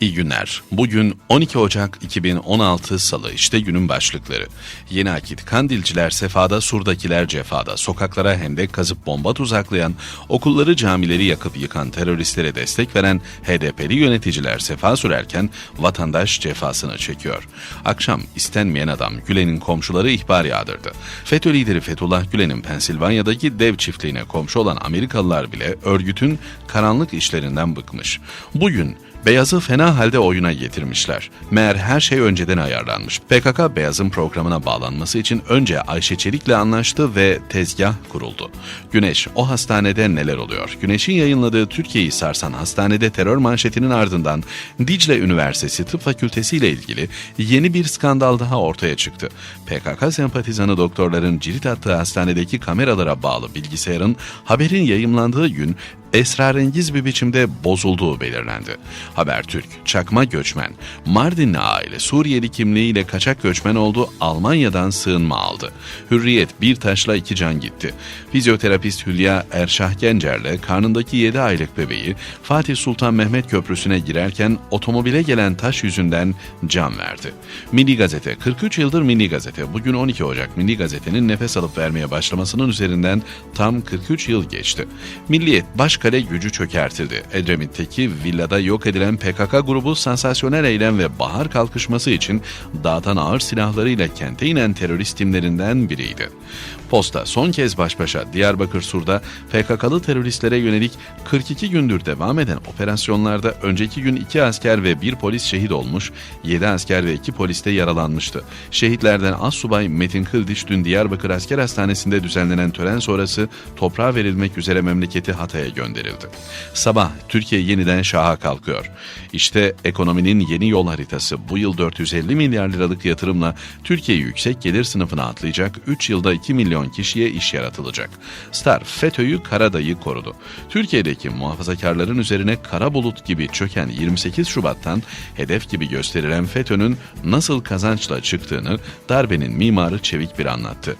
İyi günler. Bugün 12 Ocak 2016 Salı işte günün başlıkları. Yeni akit Kandilciler sefada, Sur'dakiler cefada. Sokaklara hendek kazıp bomba tuzaklayan, okulları camileri yakıp yıkan teröristlere destek veren HDP'li yöneticiler sefa sürerken vatandaş cefasını çekiyor. Akşam istenmeyen adam Gülen'in komşuları ihbar yağdırdı. FETÖ lideri Fethullah Gülen'in Pensilvanya'daki dev çiftliğine komşu olan Amerikalılar bile örgütün karanlık işlerinden bıkmış. Bugün Beyaz'ı fena halde oyuna getirmişler. Meğer her şey önceden ayarlanmış. PKK Beyaz'ın programına bağlanması için önce Ayşe Çelik'le anlaştı ve tezgah kuruldu. Güneş, o hastanede neler oluyor? Güneş'in yayınladığı Türkiye'yi sarsan hastanede terör manşetinin ardından Dicle Üniversitesi Tıp Fakültesi ile ilgili yeni bir skandal daha ortaya çıktı. PKK sempatizanı doktorların cirit attığı hastanedeki kameralara bağlı bilgisayarın haberin yayımlandığı gün esrarengiz bir biçimde bozulduğu belirlendi. Habertürk, çakma göçmen, Mardinli aile Suriyeli kimliğiyle kaçak göçmen oldu, Almanya'dan sığınma aldı. Hürriyet bir taşla iki can gitti. Fizyoterapist Hülya Erşah Gencer'le karnındaki 7 aylık bebeği Fatih Sultan Mehmet Köprüsü'ne girerken otomobile gelen taş yüzünden can verdi. Milli Gazete, 43 yıldır Milli Gazete, bugün 12 Ocak Milli Gazete'nin nefes alıp vermeye başlamasının üzerinden tam 43 yıl geçti. Milliyet Başkale gücü çökertildi. Edremit'teki villada yok edilen PKK grubu sansasyonel eylem ve bahar kalkışması için dağıtan ağır silahlarıyla kente inen terörist timlerinden biriydi. Posta son kez baş başa Diyarbakır Sur'da PKK'lı teröristlere yönelik 42 gündür devam eden operasyonlarda önceki gün 2 asker ve 1 polis şehit olmuş, 7 asker ve 2 polis de yaralanmıştı. Şehitlerden Assubay Metin Kıldiç dün Diyarbakır Asker Hastanesi'nde düzenlenen tören sonrası toprağa verilmek üzere memleketi Hatay'a gönderildi. Sabah Türkiye yeniden şaha kalkıyor. İşte ekonominin yeni yol haritası bu yıl 450 milyar liralık yatırımla Türkiye yüksek gelir sınıfına atlayacak 3 yılda 2 milyon kişiye iş yaratılacak. Star FETÖ'yü Karadayı korudu. Türkiye'deki muhafazakarların üzerine kara bulut gibi çöken 28 Şubat'tan hedef gibi gösterilen FETÖ'nün nasıl kazançla çıktığını darbenin mimarı Çevik bir anlattı.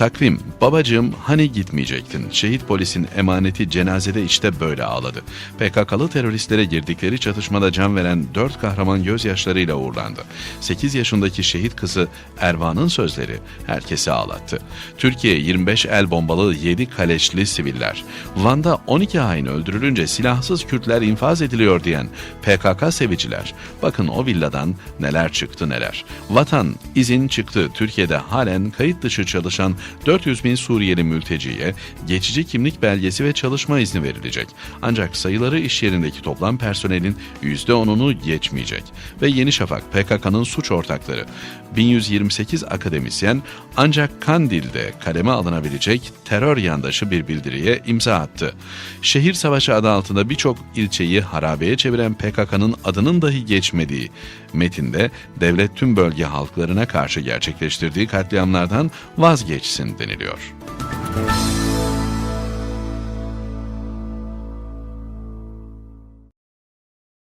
Takvim, babacığım hani gitmeyecektin? Şehit polisin emaneti cenazede işte böyle ağladı. PKK'lı teröristlere girdikleri çatışmada can veren dört kahraman gözyaşlarıyla uğurlandı. 8 yaşındaki şehit kızı Ervan'ın sözleri herkesi ağlattı. Türkiye 25 el bombalı 7 kaleşli siviller. Van'da 12 hain öldürülünce silahsız Kürtler infaz ediliyor diyen PKK seviciler. Bakın o villadan neler çıktı neler. Vatan izin çıktı. Türkiye'de halen kayıt dışı çalışan 400 bin Suriyeli mülteciye geçici kimlik belgesi ve çalışma izni verilecek. Ancak sayıları iş yerindeki toplam personelin %10'unu geçmeyecek. Ve Yeni Şafak PKK'nın suç ortakları 1128 akademisyen ancak Kandil'de kaleme alınabilecek terör yandaşı bir bildiriye imza attı. Şehir savaşı adı altında birçok ilçeyi harabeye çeviren PKK'nın adının dahi geçmediği metinde devlet tüm bölge halklarına karşı gerçekleştirdiği katliamlardan vazgeçsin deniliyor.